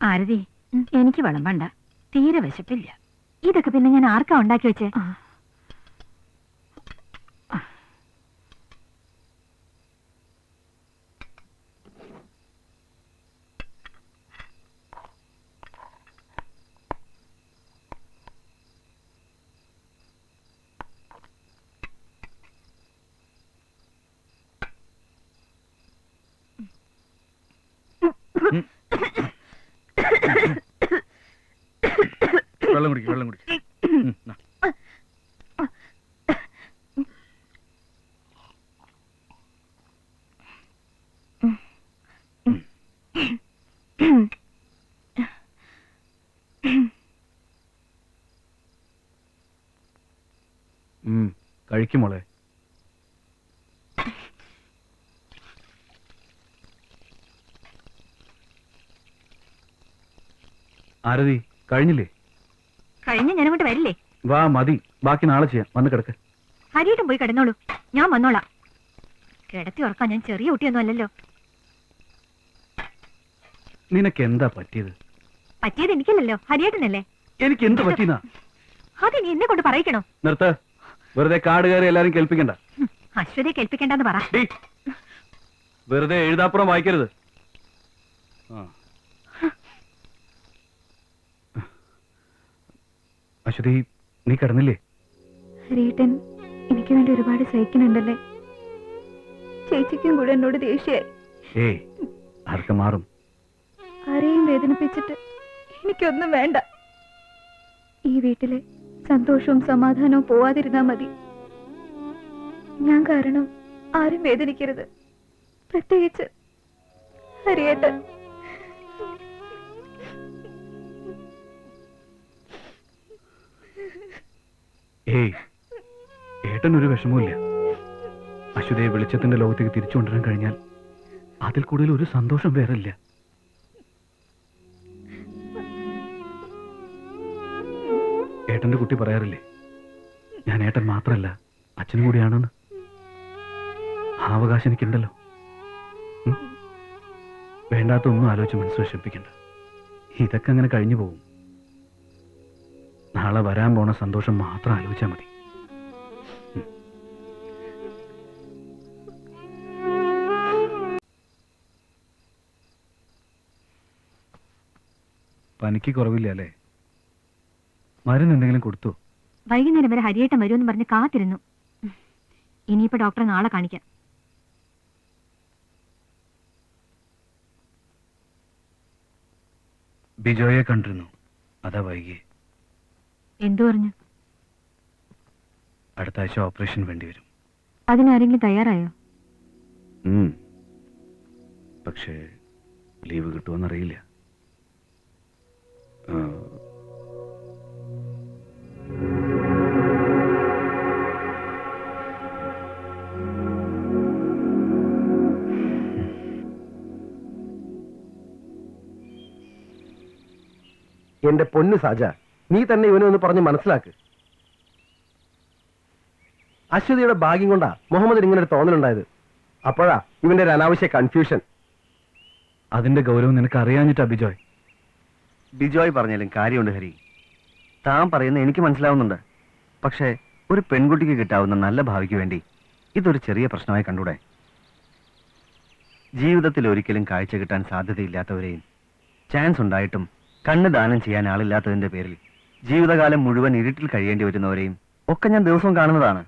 ആരതി എനിക്ക് വിളമ്പണ്ട തീരെ വിശപ്പില്ല. ഇതൊക്കെ പിന്നെ ഞാൻ ആർക്കാ ഉണ്ടാക്കി വെച്ചേ? വെള്ളം കുടിക്കും വെള്ളം കുടിക്കും. കഴിക്കും മോളെ. ആരതി കഴിഞ്ഞില്ലേ? കഴിഞ്ഞ ഞാൻ അങ്ങോട്ട് വരില്ലേ? വാ മതി. ബാക്കി നാളെ ചെയ്യാം. വന്ന് കിടക്ക്. ഹരിയേട്ടൻ പോയി കിടന്നോളൂ. ഞാൻ വന്നോളാം. കിടത്തി ഉറക്കാൻ ഞാൻ ചെറിയ കുട്ടിയൊന്നും അല്ലല്ലോ. നിനക്ക് എന്താ പറ്റിയത്? പറ്റിയത് എനിക്കല്ലല്ലോ. ഹരിയേട്ടനല്ലേ? എനിക്ക് എന്ത് പറ്റിയെന്നാ? അതിനി എന്നെ കൊണ്ട് പറയിക്കണോ? നിർത്ത്. വെറുതെ കാട് കയറി എല്ലാരും കേൾപ്പിക്കണ്ട. അശ്വതിയെ കേൾപ്പിക്കണ്ടെന്ന് പറ. വെറുതെ എഴുതാപ്പുറം വായിക്കരുത്. ആ. അശ്വതി നീ കിടന്നില്ലേ? ഹരിയേട്ടൻ എനിക്ക് വേണ്ടി ഒരുപാട് സഹിക്കുന്നുണ്ടല്ലേ? ചേച്ചിക്കും കൂടെ എന്നോട് ദേഷ്യായി. ഏയ് അതൊക്കെ മാറും. ആരെയും വേദനിപ്പിച്ചിട്ട് എനിക്കൊന്നും വേണ്ട. ഈ വീട്ടിലെ സന്തോഷവും സമാധാനവും പോവാതിരുന്നാ മതി. ഞാൻ കാരണം ആരും വേദനിക്കരുത്. പ്രത്യേകിച്ച് ഹരിയേട്ടൻ. ഏയ് ഏട്ടനൊരു വിഷമവുമില്ല. അശ്വതയെ വെളിച്ചത്തിന്റെ ലോകത്തേക്ക് തിരിച്ചു കൊണ്ടുവരാൻ കഴിഞ്ഞാൽ അതിൽ കൂടുതൽ ഒരു സന്തോഷം വേറെ ഇല്ല ഏട്ടന്റെ കുട്ടി പറയാറില്ലേ ഞാൻ ഏട്ടൻ മാത്രല്ല അച്ഛനും കൂടിയാണെന്ന്. ആ അവകാശം എനിക്കുണ്ടല്ലോ. വേണ്ടാത്ത ഒന്നും ആലോചിച്ച് മനസ്സ് വിഷമിപ്പിക്കണ്ട ഇതൊക്കെ അങ്ങനെ കഴിഞ്ഞു പോകും. നാളെ വരാൻ പോണ സന്തോഷം മാത്രം ആലോചിച്ചാൽ മതി. പനിക്ക് കുറവില്ല അല്ലേ? മരുന്ന് എന്തെങ്കിലും കൊടുത്തു? വൈകുന്നേരം വരെ ഹരിയേട്ടൻ വരുമെന്ന് പറഞ്ഞ് കാത്തിരുന്നു. ഇനിയിപ്പോ ഡോക്ടറെ നാളെ കാണിക്കാം. ബിജോയെ കണ്ടിരുന്നു. അതാ വൈകി എന്തു പറഞ്ഞു? അടുത്ത ആഴ്ച ഓപ്പറേഷൻ വേണ്ടി വരും. അതിനാരെങ്കിലും തയ്യാറായോ? ഉം. പക്ഷേ ലീവ് കിട്ടുമെന്നറിയില്ല എന്റെ പൊന്ന് സാജ നീ തന്നെ ഇവനെ ഒന്ന് പറഞ്ഞ് മനസ്സിലാക്ക്. അശ്വതിയുടെ ഭാഗ്യം കൊണ്ടാ മുഹമ്മദ് ഇങ്ങനെ ഒരു തോന്നലുണ്ടായത്. അപ്പോഴാ ഇവന്റെ ഒരു അനാവശ്യ കൺഫ്യൂഷൻ അതിന്റെ ഗൗരവം നിനക്ക് അറിയാഞ്ഞിട്ടാ ബിജോയ്. ബിജോയ് പറഞ്ഞാലും കാര്യമുണ്ട് ഹരി. താൻ പറയുന്നത് എനിക്ക് മനസ്സിലാവുന്നുണ്ട്. പക്ഷേ ഒരു പെൺകുട്ടിക്ക് കിട്ടാവുന്ന നല്ല ഭാവിക്ക് വേണ്ടി ഇതൊരു ചെറിയ പ്രശ്നമായി കണ്ടൂടെ? ജീവിതത്തിൽ ഒരിക്കലും കാഴ്ച കിട്ടാൻ സാധ്യതയില്ലാത്തവരെയും ചാൻസ് ഉണ്ടായിട്ടും കണ്ണ് ദാനം ചെയ്യാൻ ആളില്ലാത്തതിന്റെ പേരിൽ ജീവിതകാലം മുഴുവൻ ഇരുട്ടിൽ കഴിയേണ്ടി വരുന്നവരെയും ഒക്കെ ഞാൻ ദിവസവും കാണുന്നതാണ്.